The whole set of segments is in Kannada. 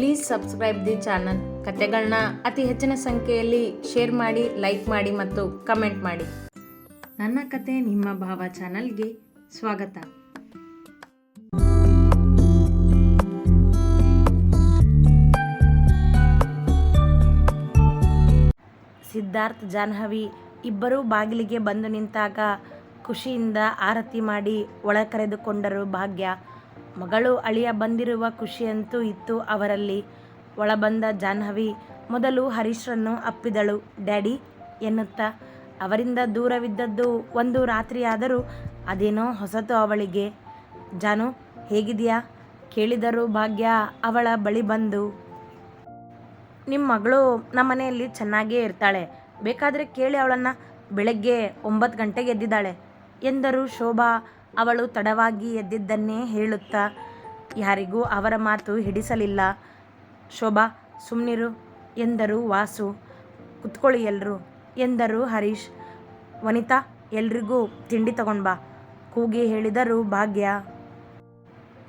ಪ್ಲೀಸ್ ಸಬ್ಸ್ಕ್ರೈಬ್ ದಿ ಚಾನಲ್ ಕತೆಗಳನ್ನ ಅತಿ ಹೆಚ್ಚಿನ ಸಂಖ್ಯೆಯಲ್ಲಿ ಶೇರ್ ಮಾಡಿ ಲೈಕ್ ಮಾಡಿ ಮತ್ತು ಕಮೆಂಟ್ ಮಾಡಿ. ನನ್ನ ಕತೆ ನಿಮ್ಮ ಭಾವ ಚಾನಲ್ಗೆ ಸ್ವಾಗತ. ಸಿದ್ಧಾರ್ಥ್, ಜಾಹ್ನವಿ ಇಬ್ಬರೂ ಬಾಗಿಲಿಗೆ ಬಂದು ನಿಂತಾಗ ಖುಷಿಯಿಂದ ಆರತಿ ಮಾಡಿ ಒಳ ಕರೆದುಕೊಂಡರು ಭಾಗ್ಯ. ಮಗಳು ಅಳಿಯ ಬಂದಿರುವ ಖುಷಿಯಂತೂ ಇತ್ತು ಅವರಲ್ಲಿ. ಒಳಬಂದ ಜಾಹ್ನವಿ ಮೊದಲು ಹರೀಶ್ರನ್ನು ಅಪ್ಪಿದಳು. ಡ್ಯಾಡಿ, ಎನ್ನುತ್ತಾ. ಅವರಿಂದ ದೂರವಿದ್ದದ್ದು ಒಂದು ರಾತ್ರಿಯಾದರೂ ಅದೇನೋ ಹೊಸತು ಅವಳಿಗೆ. ಜಾನು, ಹೇಗಿದೆಯಾ? ಕೇಳಿದರು ಭಾಗ್ಯ ಅವಳ ಬಳಿ ಬಂದು. ನಿಮ್ಮ ಮಗಳು ನಮ್ಮ ಮನೆಯಲ್ಲಿ ಚೆನ್ನಾಗೇ ಇರ್ತಾಳೆ. ಬೇಕಾದರೆ ಕೇಳಿ ಅವಳನ್ನು. ಬೆಳಗ್ಗೆ ಒಂಬತ್ತು ಗಂಟೆಗೆ ಎದ್ದಿದ್ದಾಳೆ ಎಂದರು ಶೋಭಾ. ಅವಳು ತಡವಾಗಿ ಎದ್ದಿದ್ದನ್ನೇ ಹೇಳುತ್ತಾ ಯಾರಿಗೂ ಅವರ ಮಾತು ಹಿಡಿಸಲಿಲ್ಲ. ಶೋಭಾ ಸುಮ್ಮನಿರು ಎಂದರು ವಾಸು. ಕುತ್ಕೊಳ್ಳಿ ಎಲ್ಲರೂ ಎಂದರು ಹರೀಶ್. ವನಿತಾ, ಎಲ್ರಿಗೂ ತಿಂಡಿ ತಗೊಂಡ್ಬಾ ಕೂಗಿ ಹೇಳಿದರು ಭಾಗ್ಯ.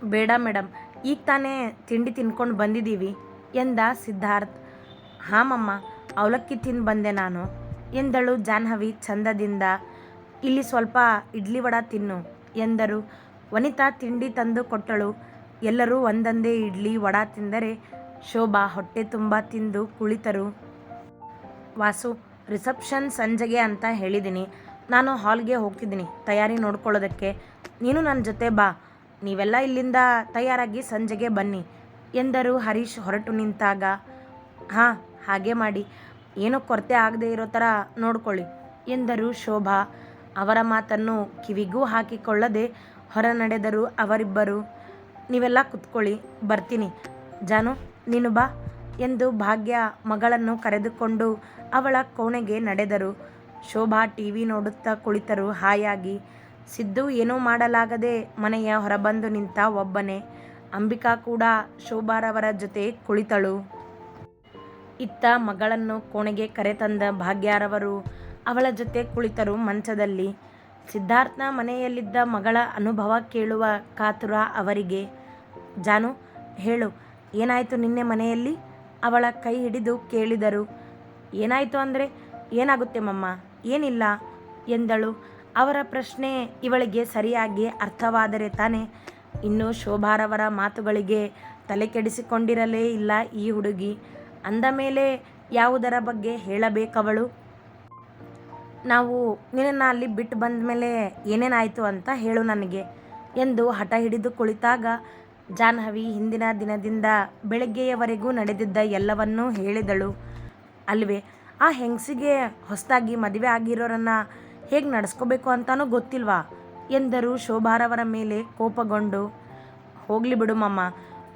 ಬೇಡ ಮೇಡಮ್ ಈಗ ತಾನೇ ತಿಂಡಿ ತಿನ್ಕೊಂಡು ಬಂದಿದ್ದೀವಿ ಎಂದ ಸಿದ್ಧಾರ್ಥ್. ಹಾಮಮ್ಮ, ಅವಲಕ್ಕಿ ತಿಂದು ಬಂದೆ ನಾನು ಎಂದಳು ಜಾಹ್ನವಿ ಚಂದದಿಂದ. ಇಲ್ಲಿ ಸ್ವಲ್ಪ ಇಡ್ಲಿ ವಡ ತಿನ್ನು. ಎಂದರು. ವನಿತಾ ತಿಂಡಿ ತಂದು ಕೊಟ್ಟಳು. ಎಲ್ಲರೂ ಒಂದೊಂದೇ ಇಡ್ಲಿ ವಡ ತಿಂದರೆ ಶೋಭಾ ಹೊಟ್ಟೆ ತುಂಬ ತಿಂದು ಕುಳಿತರು. ವಾಸು, ರಿಸೆಪ್ಷನ್ ಸಂಜೆಗೆ ಅಂತ ಹೇಳಿದ್ದೀನಿ. ನಾನು ಹಾಲ್ಗೆ ಹೋಗ್ತಿದ್ದೀನಿ. ತಯಾರಿ ನೋಡ್ಕೊಳ್ಳೋದಕ್ಕೆ. ನೀನು ನನ್ನ ಜೊತೆ ಬಾ. ನೀವೆಲ್ಲ ಇಲ್ಲಿಂದ ತಯಾರಾಗಿ ಸಂಜೆಗೆ ಬನ್ನಿ, ಎಂದರು ಹರೀಶ್ ಹೊರಟು ನಿಂತಾಗ. ಹಾಂ, ಹಾಗೆ ಮಾಡಿ. ಏನೂ ಕೊರತೆ ಆಗದೆ ಇರೋ ಥರ ನೋಡ್ಕೊಳ್ಳಿ, ಎಂದರು ಶೋಭಾ. ಅವರ ಮಾತನ್ನು ಕಿವಿಗೂ ಹಾಕಿಕೊಳ್ಳದೆ ಹೊರ ನಡೆದರು ಅವರಿಬ್ಬರು, ನೀವೆಲ್ಲ ಕುತ್ಕೊಳ್ಳಿ, ಬರ್ತೀನಿ. ಜಾನು, ನೀನು ಬಾ ಎಂದು ಭಾಗ್ಯ ಮಗಳನ್ನು ಕರೆದುಕೊಂಡು ಅವಳ ಕೋಣೆಗೆ ನಡೆದರು. ಶೋಭಾ ಟಿ ವಿ ನೋಡುತ್ತಾ ಕುಳಿತರು ಹಾಯಾಗಿ. ಸಿದ್ದು, ಏನೂ ಮಾಡಲಾಗದೆ ಮನೆಯ ಹೊರಬಂದು ನಿಂತ ಒಬ್ಬನೇ. ಅಂಬಿಕಾ ಕೂಡ ಶೋಭಾರವರ ಜೊತೆ ಕುಳಿತಳು. ಇತ್ತ ಮಗಳನ್ನು ಕೋಣೆಗೆ ಕರೆತಂದ ಭಾಗ್ಯಾರವರು ಅವಳ ಜೊತೆ ಕುಳಿತರು ಮಂಚದಲ್ಲಿ. ಸಿದ್ಧಾರ್ಥನ ಮನೆಯಲ್ಲಿದ್ದ ಮಗಳ ಅನುಭವ ಕೇಳುವ ಕಾತುರ ಅವರಿಗೆ, ಜಾನು, ಹೇಳು, ಏನಾಯಿತು ನಿನ್ನೆ ಮನೆಯಲ್ಲಿ? ಅವಳ ಕೈ ಹಿಡಿದು ಕೇಳಿದರು. ಏನಾಯಿತು ಅಂದರೆ, ಏನಾಗುತ್ತೆ ಮಮ್ಮ? ಏನಿಲ್ಲ? ಎಂದಳು. ಅವರ ಪ್ರಶ್ನೆ ಇವಳಿಗೆ ಸರಿಯಾಗಿ ಅರ್ಥವಾದರೆ ತಾನೇ. ಇನ್ನು ಶೋಭಾರವರ ಮಾತುಗಳಿಗೆ ತಲೆ ಕೆಡಿಸಿಕೊಂಡಿರಲೇ ಇಲ್ಲ ಈ ಹುಡುಗಿ. ಅಂದ ಮೇಲೆ ಯಾವುದರ ಬಗ್ಗೆ ಹೇಳಬೇಕವಳು? ನಾವು ನಿನ್ನನ್ನು ಅಲ್ಲಿ ಬಿಟ್ಟು ಬಂದ ಮೇಲೆ ಏನೇನಾಯಿತು ಅಂತ ಹೇಳು ನನಗೆ ಎಂದು ಹಠ ಹಿಡಿದು ಕುಳಿತಾಗ ಜಾಹ್ನವಿ ಹಿಂದಿನ ದಿನದಿಂದ ಬೆಳಗ್ಗೆಯವರೆಗೂ ನಡೆದಿದ್ದ ಎಲ್ಲವನ್ನೂ ಹೇಳಿದಳು. ಅಲ್ವೇ, ಆ ಹೆಂಗಸಿಗೆ ಹೊಸದಾಗಿ ಮದುವೆ ಆಗಿರೋರನ್ನು ಹೇಗೆ ನಡೆಸ್ಕೋಬೇಕು ಅಂತಾನೂ ಗೊತ್ತಿಲ್ವಾ? ಎಂದರು ಶೋಭಾರವರ ಮೇಲೆ ಕೋಪಗೊಂಡು. ಹೋಗಲಿ ಬಿಡು ಮಮ್ಮ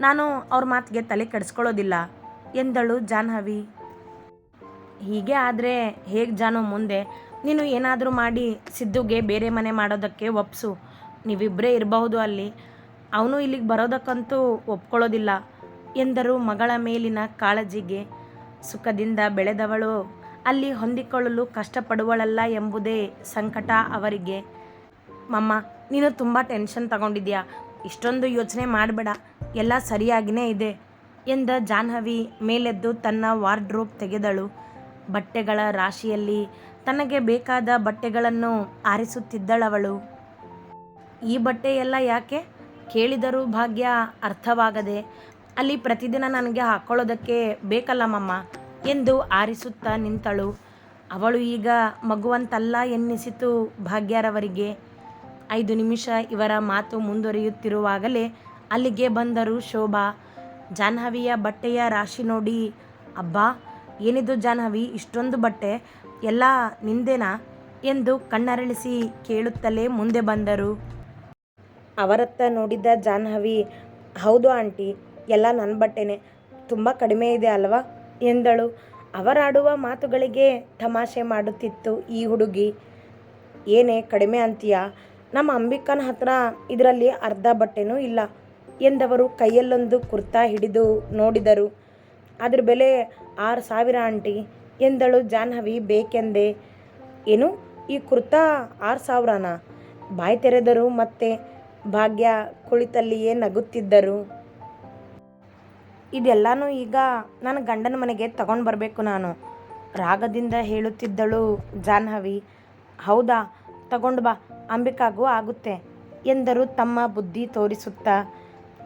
ನಾನು ಅವ್ರ ಮಾತಿಗೆ ತಲೆ ಕೆಡಿಸ್ಕೊಳ್ಳೋದಿಲ್ಲ ಎಂದಳು ಜಾನ್ಹವಿ ಹೀಗೆ ಆದರೆ ಹೇಗೆ ಜಾನು ಮುಂದೆ ನೀನು ಏನಾದರೂ ಮಾಡಿ ಸಿದ್ದುಗೆ ಬೇರೆ ಮನೆ ಮಾಡೋದಕ್ಕೆ ಒಪ್ಸು. ನೀವಿಬ್ಬರೇ ಇರಬಹುದು ಅಲ್ಲಿ. ಅವನು ಇಲ್ಲಿಗೆ ಬರೋದಕ್ಕಂತೂ ಒಪ್ಕೊಳ್ಳೋದಿಲ್ಲ. ಎಂದರು ಮಗಳ ಮೇಲಿನ ಕಾಳಜಿಗೆ. ಸುಖದಿಂದ ಬೆಳೆದವಳು. ಅಲ್ಲಿ ಹೊಂದಿಕೊಳ್ಳಲು ಕಷ್ಟಪಡುವಳಲ್ಲ ಎಂಬುದೇ ಸಂಕಟ ಅವರಿಗೆ. ಮಮ್ಮ, ನೀನು ತುಂಬ ಟೆನ್ಷನ್ ತಗೊಂಡಿದ್ಯಾ? ಇಷ್ಟೊಂದು ಯೋಚನೆ ಮಾಡಬೇಡ. ಎಲ್ಲ ಸರಿಯಾಗಿಯೇ ಇದೆ ಎಂದ ಜಾನ್ಹವಿ ಮೇಲೆದ್ದು ತನ್ನ ವಾರ್ಡ್ರೋಬ್ ತೆಗೆದಳು. ಬಟ್ಟೆಗಳ ರಾಶಿಯಲ್ಲಿ ತನಗೆ ಬೇಕಾದ ಬಟ್ಟೆಗಳನ್ನು ಆರಿಸುತ್ತಿದ್ದಳವಳು. ಈ ಬಟ್ಟೆಯೆಲ್ಲ ಯಾಕೆ? ಕೇಳಿದರೂ ಭಾಗ್ಯ ಅರ್ಥವಾಗದೆ, ಅಲ್ಲಿ ಪ್ರತಿದಿನ ನನಗೆ ಹಾಕ್ಕೊಳ್ಳೋದಕ್ಕೆ ಬೇಕಲ್ಲ ಮಮ್ಮ ಎಂದು ಆರಿಸುತ್ತಾ ನಿಂತಳು. ಅವಳು ಈಗ ಮಗುವಂತಲ್ಲ ಎನ್ನಿಸಿತು ಭಾಗ್ಯರವರಿಗೆ. ಐದು ನಿಮಿಷ ಇವರ ಮಾತು ಮುಂದುವರಿಯುತ್ತಿರುವಾಗಲೇ ಅಲ್ಲಿಗೆ ಬಂದರು ಶೋಭಾ. ಜಾಹ್ನವಿಯ ಬಟ್ಟೆಯ ರಾಶಿ ನೋಡಿ, ಅಬ್ಬಾ, ಏನಿದು ಜಾಹ್ನವಿ? ಇಷ್ಟೊಂದು ಬಟ್ಟೆ? ಎಲ್ಲ ನಿಂದೆನಾ? ಎಂದು ಕಣ್ಣರಳಿಸಿ ಕೇಳುತ್ತಲೇ ಮುಂದೆ ಬಂದರು. ಅವರತ್ತ ನೋಡಿದ ಜಾಹ್ನವಿ, ಹೌದು ಆಂಟಿ, ಎಲ್ಲ ನನ್ನ ಬಟ್ಟೆನೇ. ತುಂಬ ಕಡಿಮೆ ಇದೆ ಅಲ್ವಾ? ಎಂದಳು. ಅವರಾಡುವ ಮಾತುಗಳಿಗೆ ತಮಾಷೆ ಮಾಡುತ್ತಿತ್ತು ಈ ಹುಡುಗಿ. ಏನೇ, ಕಡಿಮೆ ಅಂತೀಯಾ? ನಮ್ಮ ಅಂಬಿಕನ ಹತ್ರ ಇದರಲ್ಲಿ ಅರ್ಧ ಬಟ್ಟೆನೂ ಇಲ್ಲ, ಎಂದವರು ಕೈಯಲ್ಲೊಂದು ಕುರ್ತಾ ಹಿಡಿದು ನೋಡಿದರು. ಅದ್ರ ಬೆಲೆ ಆರು ಸಾವಿರ ಆಂಟಿ. ಎಂದಳು ಜಾಹ್ನವಿ, ಬೇಕೆಂದೆ? ಏನು? ಈ ಕುರ್ತಾ ಆರು ಸಾವಿರನ? ಬಾಯಿ ತೆರೆದರು ಮತ್ತೆ ಭಾಗ್ಯ ಕುಳಿತಲ್ಲಿಯೇ ನಗುತ್ತಿದ್ದರು. ಇದೆಲ್ಲನೂ ಈಗ ನನ್ನ ಗಂಡನ ಮನೆಗೆ ತಗೊಂಡು ಬರಬೇಕು ನಾನು. ರಾಗದಿಂದ ಹೇಳುತ್ತಿದ್ದಳು ಜಾಹ್ನವಿ, ಹೌದಾ, ತಗೊಂಡು ಬಾ, ಅಂಬಿಕಾಗೂ ಆಗುತ್ತೆ ಎಂದರು ತಮ್ಮ ಬುದ್ಧಿ ತೋರಿಸುತ್ತಾ.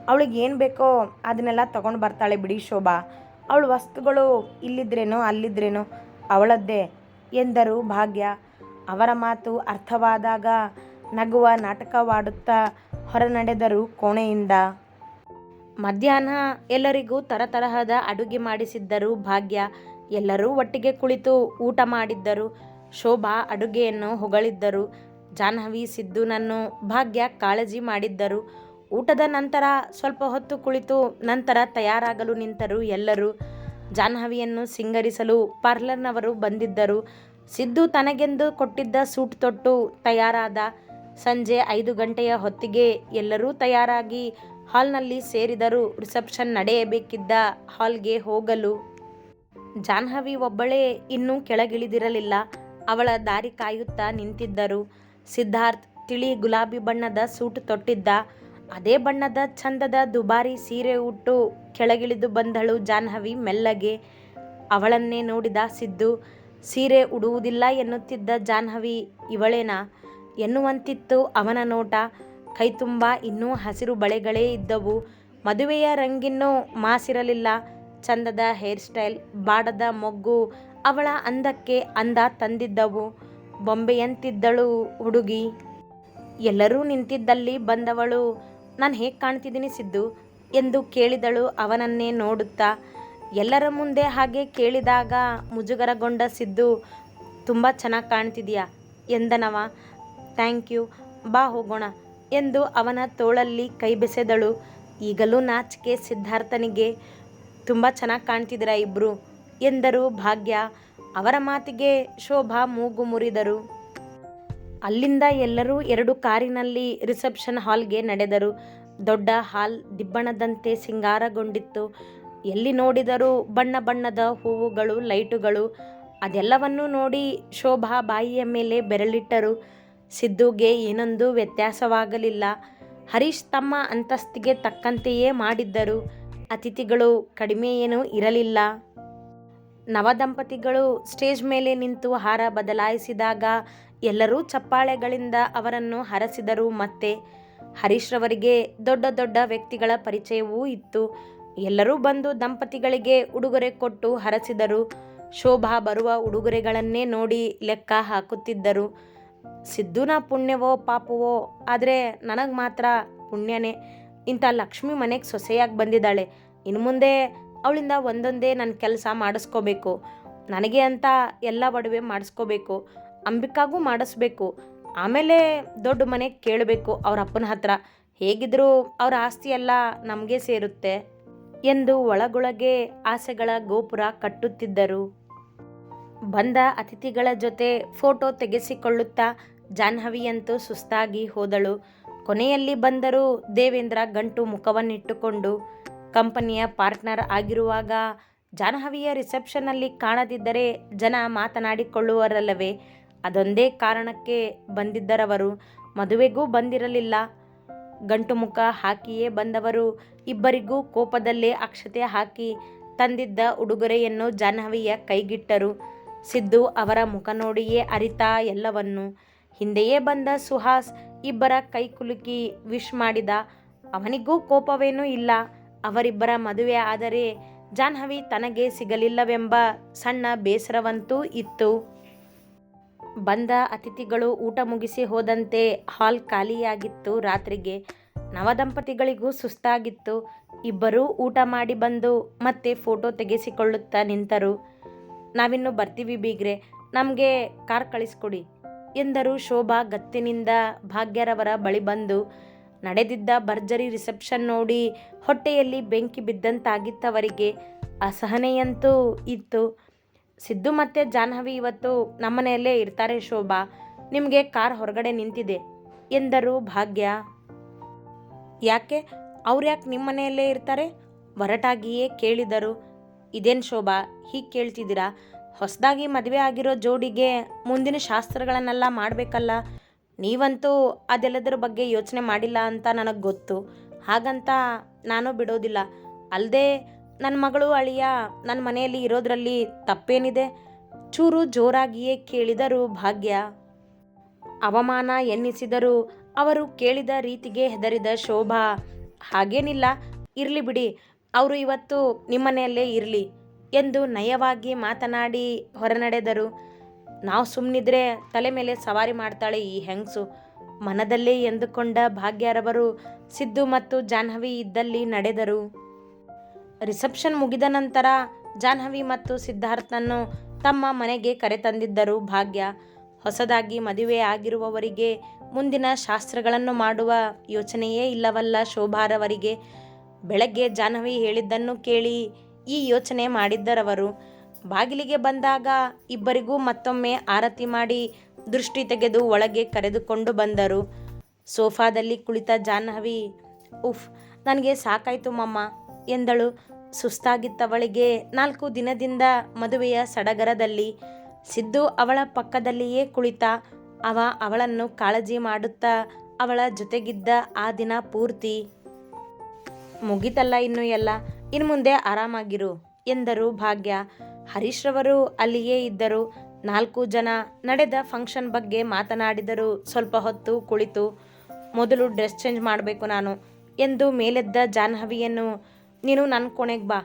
ಅವಳಿಗೆ ಏನು ಬೇಕೋ ಅದನ್ನೆಲ್ಲ ತಗೊಂಡು ಬರ್ತಾಳೆ ಬಿಡಿ ಶೋಭಾ. ಅವಳ ವಸ್ತುಗಳು ಇಲ್ಲಿದ್ರೇನೋ, ಅಲ್ಲಿದ್ರೇನೋ, ಅವಳದ್ದೇ ಎಂದರು ಭಾಗ್ಯ. ಅವರ ಮಾತು ಅರ್ಥವಾದಾಗ ನಗುವ ನಾಟಕವಾಡುತ್ತಾ ಹೊರನಡೆದರು ಕೋಣೆಯಿಂದ. ಮಧ್ಯಾಹ್ನ ಎಲ್ಲರಿಗೂ ತರತರಹದ ಅಡುಗೆ ಮಾಡಿಸಿದ್ದರು ಭಾಗ್ಯ. ಎಲ್ಲರೂ ಒಟ್ಟಿಗೆ ಕುಳಿತು ಊಟ ಮಾಡಿದ್ದರು. ಶೋಭಾ ಅಡುಗೆಯನ್ನು ಹೊಗಳಿದ್ದರು. ಜಾಹ್ನವಿ ಸಿದ್ದುನನ್ನು ಭಾಗ್ಯ ಕಾಳಜಿ ಮಾಡಿದ್ದರು. ಊಟದ ನಂತರ ಸ್ವಲ್ಪ ಹೊತ್ತು ಕುಳಿತು ನಂತರ ತಯಾರಾಗಲು ನಿಂತರು ಎಲ್ಲರೂ. ಜಾಹ್ನವಿಯನ್ನು ಸಿಂಗರಿಸಲು ಪಾರ್ಲರ್ನವರು ಬಂದಿದ್ದರು. ಸಿದ್ದು ತನಗೆಂದು ಕೊಟ್ಟಿದ್ದ ಸೂಟ್ ತೊಟ್ಟು ತಯಾರಾದ ಸಂಜೆ ಐದು ಗಂಟೆಯ ಹೊತ್ತಿಗೆ ಎಲ್ಲರೂ ತಯಾರಾಗಿ ಹಾಲ್ನಲ್ಲಿ ಸೇರಿದರು ರಿಸೆಪ್ಷನ್ ನಡೆಯಬೇಕಿದ್ದ ಹಾಲ್ಗೆ ಹೋಗಲು. ಜಾಹ್ನವಿ ಒಬ್ಬಳೇ ಇನ್ನೂ ಕೆಳಗಿಳಿದಿರಲಿಲ್ಲ. ಅವಳ ದಾರಿ ಕಾಯುತ್ತಾ ನಿಂತಿದ್ದರು. ಸಿದ್ಧಾರ್ಥ್, ತಿಳಿ ಗುಲಾಬಿ ಬಣ್ಣದ ಸೂಟ್ ತೊಟ್ಟಿದ್ದ ಅದೇ ಬಣ್ಣದ ಚಂದದ ದುಬಾರಿ ಸೀರೆ ಉಟ್ಟು ಕೆಳಗಿಳಿದು ಬಂದಳು ಜಾನ್ಹವಿ ಮೆಲ್ಲಗೆ. ಅವಳನ್ನೇ ನೋಡಿದ ಸಿದ್ದು, ಸೀರೆ ಉಡುವುದಿಲ್ಲ ಎನ್ನುತ್ತಿದ್ದ ಜಾನ್ಹವಿ ಇವಳೇನಾ? ಎನ್ನುವಂತಿತ್ತು ಅವನ ನೋಟ. ಕೈತುಂಬ ಇನ್ನೂ ಹಸಿರು ಬಳೆಗಳೇ ಇದ್ದವು. ಮದುವೆಯ ರಂಗಿನ್ನೂ ಮಾಸಿರಲಿಲ್ಲ. ಚಂದದ ಹೇರ್ ಸ್ಟೈಲ್, ಬಾಡದ ಮೊಗ್ಗು ಅವಳ ಅಂದಕ್ಕೆ ಅಂದ ತಂದಿದ್ದವು. ಬೊಂಬೆಯಂತಿದ್ದಳು ಹುಡುಗಿ. ಎಲ್ಲರೂ ನಿಂತಿದ್ದಲ್ಲಿ ಬಂದವಳು. ನಾನು ಹೇಗೆ ಕಾಣ್ತಿದ್ದೀನಿ ಸಿದ್ದು ಎಂದು ಕೇಳಿದಳು ಅವನನ್ನೇ ನೋಡುತ್ತಾ. ಎಲ್ಲರ ಮುಂದೆ ಹಾಗೆ ಕೇಳಿದಾಗ ಮುಜುಗರಗೊಂಡ ಸಿದ್ದು, ತುಂಬ ಚೆನ್ನಾಗಿ ಕಾಣ್ತಿದೀಯಾ? ಎಂದನವ. ಥ್ಯಾಂಕ್ ಯು, ಬಾ ಹೋಗೋಣ, ಎಂದು ಅವನ ತೋಳಲ್ಲಿ ಕೈ ಬೆಸೆದಳು. ಈಗಲೂ ನಾಚಿಕೆ ಸಿದ್ಧಾರ್ಥನಿಗೆ, ತುಂಬ ಚೆನ್ನಾಗಿ ಕಾಣ್ತಿದ್ದೀರಾ ಇಬ್ಬರು ಎಂದರು ಭಾಗ್ಯ. ಅವರ ಮಾತಿಗೆ ಶೋಭಾ ಮೂಗು ಮುರಿದರು. ಅಲ್ಲಿಂದ ಎಲ್ಲರೂ ಎರಡು ಕಾರಿನಲ್ಲಿ ರಿಸೆಪ್ಷನ್ ಹಾಲ್ಗೆ ನಡೆದರು. ದೊಡ್ಡ ಹಾಲ್ ದಿಬ್ಬಣದಂತೆ ಸಿಂಗಾರಗೊಂಡಿತ್ತು. ಎಲ್ಲಿ ನೋಡಿದರೂ ಬಣ್ಣ ಬಣ್ಣದ ಹೂವುಗಳು, ಲೈಟುಗಳು, ಅದೆಲ್ಲವನ್ನೂ ನೋಡಿ ಶೋಭಾ ಬಾಯಿಯ ಮೇಲೆ ಬೆರಳಿಟ್ಟರು. ಸಿದ್ದುಗೆ ಏನೊಂದು ವ್ಯತ್ಯಾಸವಾಗಲಿಲ್ಲ. ಹರೀಶ್ ತಮ್ಮ ಅಂತಸ್ತಿಗೆ ತಕ್ಕಂತೆಯೇ ಮಾಡಿದ್ದರು. ಅತಿಥಿಗಳು ಕಡಿಮೆ ಏನೂ ಇರಲಿಲ್ಲ. ನವದಂಪತಿಗಳು ಸ್ಟೇಜ್ ಮೇಲೆ ನಿಂತು ಹಾರ ಬದಲಾಯಿಸಿದಾಗ ಎಲ್ಲರೂ ಚಪ್ಪಾಳೆಗಳಿಂದ ಅವರನ್ನು ಹರಸಿದರು. ಮತ್ತೆ ಹರೀಶ್ರವರಿಗೆ ದೊಡ್ಡ ದೊಡ್ಡ ವ್ಯಕ್ತಿಗಳ ಪರಿಚಯವೂ ಇತ್ತು. ಎಲ್ಲರೂ ಬಂದು ದಂಪತಿಗಳಿಗೆ ಉಡುಗೊರೆ ಕೊಟ್ಟು ಹರಸಿದರು. ಶೋಭಾ ಬರುವ ಉಡುಗೊರೆಗಳನ್ನೇ ನೋಡಿ ಲೆಕ್ಕ ಹಾಕುತ್ತಿದ್ದರು. ಸಿದ್ದುನ ಪುಣ್ಯವೋ ಪಾಪವೋ, ಆದರೆ ನನಗೆ ಮಾತ್ರ ಪುಣ್ಯನೇ. ಇಂಥ ಲಕ್ಷ್ಮಿ ಮನೆಗೆ ಸೊಸೆಯಾಗಿ ಬಂದಿದ್ದಾಳೆ. ಇನ್ನು ಮುಂದೆ ಅವಳಿಂದ ಒಂದೊಂದೇ ನನ್ನ ಕೆಲಸ ಮಾಡಿಸ್ಕೋಬೇಕು. ನನಗೆ ಅಂತ ಎಲ್ಲ ಒಡವೆ ಮಾಡಿಸ್ಕೋಬೇಕು. ಅಂಬಿಕಾಗೂ ಮಾಡಿಸ್ಬೇಕು. ಆಮೇಲೆ ದೊಡ್ಡ ಮನೆಗೆ ಕೇಳಬೇಕು ಅವ್ರ ಅಪ್ಪನ ಹತ್ರ. ಹೇಗಿದ್ರೂ ಅವ್ರ ಆಸ್ತಿ ಎಲ್ಲ ನಮಗೆ ಸೇರುತ್ತೆ ಎಂದು ಒಳಗೊಳಗೆ ಆಸೆಗಳ ಗೋಪುರ ಕಟ್ಟುತ್ತಿದ್ದರು. ಬಂದ ಅತಿಥಿಗಳ ಜೊತೆ ಫೋಟೋ ತೆಗೆಸಿಕೊಳ್ಳುತ್ತಾ ಜಾಹ್ನವಿಯಂತೂ ಸುಸ್ತಾಗಿ ಹೋದಳು. ಕೊನೆಯಲ್ಲಿ ಬಂದರೂ ದೇವೇಂದ್ರ ಗಂಟು ಮುಖವನ್ನಿಟ್ಟುಕೊಂಡು ಕಂಪನಿಯ ಪಾರ್ಟ್ನರ್ ಆಗಿರುವಾಗ ಜಾಹ್ನವಿಯ ರಿಸೆಪ್ಷನ್ನಲ್ಲಿ ಕಾಣದಿದ್ದರೆ ಜನ ಮಾತನಾಡಿಕೊಳ್ಳುವರಲ್ಲವೇ? ಅದೊಂದೇ ಕಾರಣಕ್ಕೆ ಬಂದಿದ್ದರವರು. ಮದುವೆಗೂ ಬಂದಿರಲಿಲ್ಲ. ಗಂಟು ಮುಖ ಹಾಕಿಯೇ ಬಂದವರು. ಇಬ್ಬರಿಗೂ ಕೋಪದಲ್ಲೇ ಅಕ್ಷತೆ ಹಾಕಿ ತಂದಿದ್ದ ಉಡುಗೊರೆಯನ್ನು ಜಾಹ್ನವಿಯ ಕೈಗಿಟ್ಟರು. ಸಿದ್ದು ಅವರ ಮುಖ ನೋಡಿಯೇ ಅರಿತ ಎಲ್ಲವನ್ನು. ಹಿಂದೆಯೇ ಬಂದ ಸುಹಾಸ್ ಇಬ್ಬರ ಕೈ ಕುಲುಕಿ ವಿಶ್ ಮಾಡಿದ. ಅವನಿಗೂ ಕೋಪವೇನೂ ಇಲ್ಲ. ಅವರಿಬ್ಬರ ಮದುವೆ ಆದರೆ ಜಾಹ್ನವಿ ತನಗೆ ಸಿಗಲಿಲ್ಲವೆಂಬ ಸಣ್ಣ ಬೇಸರವಂತೂ ಇತ್ತು. ಬಂದ ಅತಿಥಿಗಳು ಊಟ ಮುಗಿಸಿ ಹೋದಂತೆ ಹಾಲ್ ಖಾಲಿಯಾಗಿತ್ತು. ರಾತ್ರಿಗೆ ನವದಂಪತಿಗಳಿಗೂ ಸುಸ್ತಾಗಿತ್ತು. ಇಬ್ಬರೂ ಊಟ ಮಾಡಿ ಬಂದು ಮತ್ತೆ ಫೋಟೋ ತೆಗೆಸಿಕೊಳ್ಳುತ್ತಾ ನಿಂತರು. ನಾವಿನ್ನು ಬರ್ತೀವಿ ಬೀಗ್ರೆ, ನಮಗೆ ಕಾರ್ ಕಳಿಸ್ಕೊಡಿ ಎಂದರು ಶೋಭಾ ಗತ್ತಿನಿಂದ ಭಾಗ್ಯರವರ ಬಳಿ ಬಂದು. ನಡೆದಿದ್ದ ಭರ್ಜರಿ ರಿಸೆಪ್ಷನ್ ನೋಡಿ ಹೊಟ್ಟೆಯಲ್ಲಿ ಬೆಂಕಿ ಬಿದ್ದಂತಾಗಿತ್ತವರಿಗೆ ಅಸಹನೆಯಂತೂ ಇತ್ತು. ಸಿದ್ದು ಮತ್ತು ಜಾಹ್ನವಿ ಇವತ್ತು ನಮ್ಮನೆಯಲ್ಲೇ ಇರ್ತಾರೆ ಶೋಭಾ. ನಿಮಗೆ ಕಾರ್ ಹೊರಗಡೆ ನಿಂತಿದೆ. ಎಂದರು ಭಾಗ್ಯ. ಯಾಕೆ? ಅವ್ರು ಯಾಕೆ ನಿಮ್ಮ ಮನೆಯಲ್ಲೇ ಇರ್ತಾರೆ? ಹೊರಟಾಗಿಯೇ ಕೇಳಿದರು. ಇದೇನು ಶೋಭಾ, ಹೀಗೆ ಕೇಳ್ತಿದ್ದೀರಾ? ಹೊಸದಾಗಿ ಮದುವೆ ಆಗಿರೋ ಜೋಡಿಗೆ ಮುಂದಿನ ಶಾಸ್ತ್ರಗಳನ್ನೆಲ್ಲ ಮಾಡಬೇಕಲ್ಲ? ನೀವಂತೂ ಅದೆಲ್ಲದರ ಬಗ್ಗೆ ಯೋಚನೆ ಮಾಡಿಲ್ಲ ಅಂತ ನನಗೆ ಗೊತ್ತು. ಹಾಗಂತ ನಾನು ಬಿಡೋದಿಲ್ಲ. ಅಲ್ಲದೆ ನನ್ನ ಮಗಳು ಅಳಿಯ ನನ್ನ ಮನೆಯಲ್ಲಿ ಇರೋದ್ರಲ್ಲಿ ತಪ್ಪೇನಿದೆ? ಚೂರು ಜೋರಾಗಿಯೇ ಕೇಳಿದರು ಭಾಗ್ಯ. ಅವಮಾನ ಎನ್ನಿಸಿದರು ಅವರು ಕೇಳಿದ ರೀತಿಗೆ ಹೆದರಿದ ಶೋಭಾ, ಹಾಗೇನಿಲ್ಲ, ಇರಲಿ ಬಿಡಿ, ಅವರು ಇವತ್ತು ನಿಮ್ಮನೆಯಲ್ಲೇ ಇರಲಿ ಎಂದು ನಯವಾಗಿ ಮಾತನಾಡಿ ಹೊರನಡೆದರು. ನಾವು ಸುಮ್ಮನಿದ್ರೆ ತಲೆ ಮೇಲೆ ಸವಾರಿ ಮಾಡ್ತಾಳೆ ಈ ಹೆಂಗಸು ಮನದಲ್ಲೇ ಎಂದುಕೊಂಡ ಭಾಗ್ಯರವರು ಸಿದ್ದು ಮತ್ತು ಜಾಹ್ನವಿ ಇದ್ದಲ್ಲಿ ನಡೆದರು. ರಿಸೆಪ್ಷನ್ ಮುಗಿದ ನಂತರ ಜಾಹ್ನವಿ ಮತ್ತು ಸಿದ್ಧಾರ್ಥನನ್ನು ತಮ್ಮ ಮನೆಗೆ ಕರೆತಂದಿದ್ದರು ಭಾಗ್ಯ, ಹೊಸದಾಗಿ ಮದುವೆ ಆಗಿರುವವರಿಗೆ ಮುಂದಿನ ಶಾಸ್ತ್ರಗಳನ್ನು ಮಾಡುವ ಯೋಚನೆಯೇ ಇಲ್ಲವಲ್ಲ ಶೋಭಾರವರಿಗೆ. ಬೆಳಗ್ಗೆ ಜಾಹ್ನವಿ ಹೇಳಿದ್ದನ್ನು ಕೇಳಿ ಈ ಯೋಚನೆ ಮಾಡಿದ್ದರವರು. ಬಾಗಿಲಿಗೆ ಬಂದಾಗ ಇಬ್ಬರಿಗೂ ಮತ್ತೊಮ್ಮೆ ಆರತಿ ಮಾಡಿ ದೃಷ್ಟಿ ತೆಗೆದು ಒಳಗೆ ಕರೆದುಕೊಂಡು ಬಂದರು. ಸೋಫಾದಲ್ಲಿ ಕುಳಿತ ಜಾಹ್ನವಿ, ಉಫ್, ನನಗೆ ಸಾಕಾಯ್ತು ಮಮ್ಮ ಎಂದಳು. ಸುಸ್ತಾಗಿತ್ತವಳಿಗೆ ನಾಲ್ಕು ದಿನದಿಂದ ಮದುವೆಯ ಸಡಗರದಲ್ಲಿ. ಸಿದ್ದು ಅವಳ ಪಕ್ಕದಲ್ಲಿಯೇ ಕುಳಿತ. ಅವ ಅವಳನ್ನು ಕಾಳಜಿ ಮಾಡುತ್ತಾ ಅವಳ ಜೊತೆಗಿದ್ದ ಆ ದಿನ ಪೂರ್ತಿ. ಮುಗಿತಲ್ಲ ಇನ್ನು ಎಲ್ಲ. ಇನ್ನು ಮುಂದೆ ಆರಾಮಾಗಿರು ಎಂದರು ಭಾಗ್ಯ. ಹರೀಶ್ರವರು ಅಲ್ಲಿಯೇ ಇದ್ದರು. ನಾಲ್ಕು ಜನ ನಡೆದ ಫಂಕ್ಷನ್ ಬಗ್ಗೆ ಮಾತನಾಡಿದರು ಸ್ವಲ್ಪ ಹೊತ್ತು ಕುಳಿತು, ಮೊದಲು ಡ್ರೆಸ್ ಚೇಂಜ್ ಮಾಡಬೇಕು ನಾನು ಎಂದು ಮೇಲೆದ್ದ ಜಾಹ್ನವಿಯನ್ನು ನೀನು ನನ್ನ ಕೊನೆಗೆ ಬಾ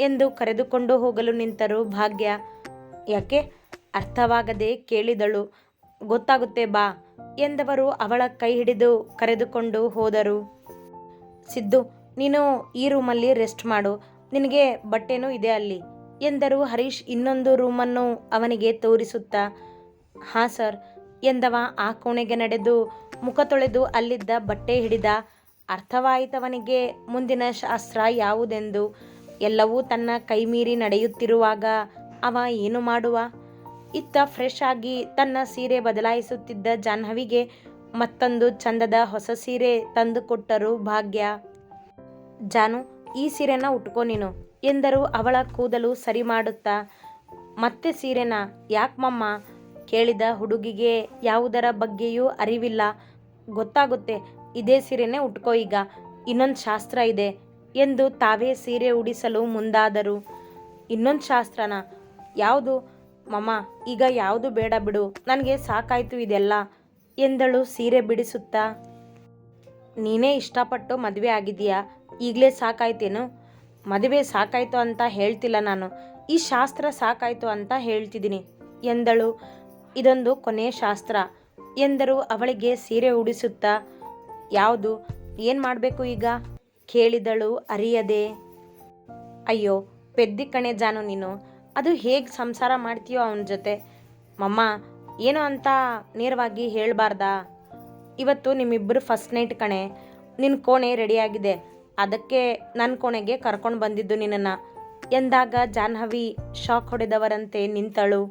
ಎಂದು ಕರೆದುಕೊಂಡು ಹೋಗಲು ನಿಂತರು ಭಾಗ್ಯ. ಯಾಕೆ? ಅರ್ಥವಾಗದೆ ಕೇಳಿದಳು. ಗೊತ್ತಾಗುತ್ತೆ ಬಾ ಎಂದವರು ಅವಳ ಕೈ ಹಿಡಿದು ಕರೆದುಕೊಂಡು ಹೋದರು. ಸಿದ್ದು, ನೀನು ಈ ರೂಮಲ್ಲಿ ರೆಸ್ಟ್ ಮಾಡು. ನಿನಗೆ ಬಟ್ಟೆನೂ ಇದೆ ಅಲ್ಲಿ ಎಂದರು ಹರೀಶ್ ಇನ್ನೊಂದು ರೂಮನ್ನು ಅವನಿಗೆ ತೋರಿಸುತ್ತಾ. ಹಾಂ ಸರ್ ಎಂದವ ಆ ಕೋಣೆಗೆ ನಡೆದು ಮುಖ ತೊಳೆದು ಅಲ್ಲಿದ್ದ ಬಟ್ಟೆ ಹಿಡಿದ ಅರ್ಥವಾಯಿತವನಿಗೆ ಮುಂದಿನ ಶಾಸ್ತ್ರ ಯಾವುದೆಂದು ಎಲ್ಲವೂ ತನ್ನ ಕೈಮೀರಿ ನಡೆಯುತ್ತಿರುವಾಗ ಅವ ಏನು ಮಾಡುವ? ಇತ್ತ ಫ್ರೆಶ್ ಆಗಿ ತನ್ನ ಸೀರೆ ಬದಲಾಯಿಸುತ್ತಿದ್ದ ಜಾಹ್ನವಿಗೆ ಮತ್ತೊಂದು ಚಂದದ ಹೊಸ ಸೀರೆ ತಂದು ಕೊಟ್ಟರು ಭಾಗ್ಯ. ಜಾನು, ಈ ಸೀರೆನ ಉಟ್ಕೋ ನೀನು ಎಂದರು ಅವಳ ಕೂದಲು ಸರಿ ಮಾಡುತ್ತಾ. ಮತ್ತೆ ಸೀರೆನ ಯಾಕಮ್ಮಮ್ಮ ಕೇಳಿದ ಹುಡುಗಿಗೆ ಯಾವುದರ ಬಗ್ಗೆಯೂ ಅರಿವಿಲ್ಲ. ಗೊತ್ತಾಗುತ್ತೆ ಇದೇ ಸೀರೆನೇ ಉಟ್ಕೋ ಈಗ. ಇನ್ನೊಂದು ಶಾಸ್ತ್ರ ಇದೆ ಎಂದು ತಾವೇ ಸೀರೆ ಉಡಿಸಲು ಮುಂದಾದರು. ಇನ್ನೊಂದು ಶಾಸ್ತ್ರನ? ಯಾವುದು? ಮಮ್ಮ ಈಗ ಯಾವುದು ಬೇಡ ಬಿಡು, ನನಗೆ ಸಾಕಾಯ್ತು ಇದೆಲ್ಲ ಎಂದಳು ಸೀರೆ ಬಿಡಿಸುತ್ತಾ. ನೀನೇ ಇಷ್ಟಪಟ್ಟು ಮದುವೆ ಆಗಿದೀಯಾ ಈಗಲೇ ಸಾಕಾಯ್ತೇನು? ಮದುವೆ ಸಾಕಾಯ್ತು ಅಂತ ಹೇಳ್ತಿಲ್ಲ ನಾನು. ಈ ಶಾಸ್ತ್ರ ಸಾಕಾಯ್ತು ಅಂತ ಹೇಳ್ತಿದ್ದೀನಿ ಎಂದಳು. ಇದೊಂದು ಕೊನೆಯ ಶಾಸ್ತ್ರ ಎಂದರು ಅವಳಿಗೆ ಸೀರೆ ಉಡಿಸುತ್ತಾ. ಯಾವುದು? ಏನು ಮಾಡಬೇಕು ಈಗ? ಕೇಳಿದಳು, ಅರಿಯದೆ. ಅಯ್ಯೋ, ಪೆದ್ದಿ ಕಣೆ ಜಾನು ನೀನು. ಅದು ಹೇಗೆ ಸಂಸಾರ ಮಾಡ್ತೀಯೋ ಅವನ ಜೊತೆ? ಮಮ್ಮ, ಏನು ಅಂತ ನೇರವಾಗಿ ಹೇಳಬಾರ್ದಾ? ಇವತ್ತು ನಿಮ್ಮಿಬ್ಬರು ಫಸ್ಟ್ ನೈಟ್ ಕಣೆ. ನಿನ್ನ ಕೋಣೆ ರೆಡಿಯಾಗಿದೆ. ಅದಕ್ಕೆ ನನ್ನ ಕೋಣೆಗೆ ಕರ್ಕೊಂಡು ಬಂದಿದ್ದು ನಿನ್ನನ್ನು. ಎಂದಾಗ ಜಾನ್ಹವಿ ಶಾಕ್ ಹೊಡೆದವರಂತೆ ನಿಂತಳು.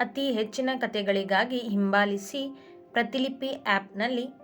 ಅತಿ ಹೆಚ್ಚಿನ ಕಥೆಗಳಿಗಾಗಿ ಹಿಂಬಾಲಿಸಿ ಪ್ರತಿಲಿಪಿ ಆ್ಯಪ್ನಲ್ಲಿ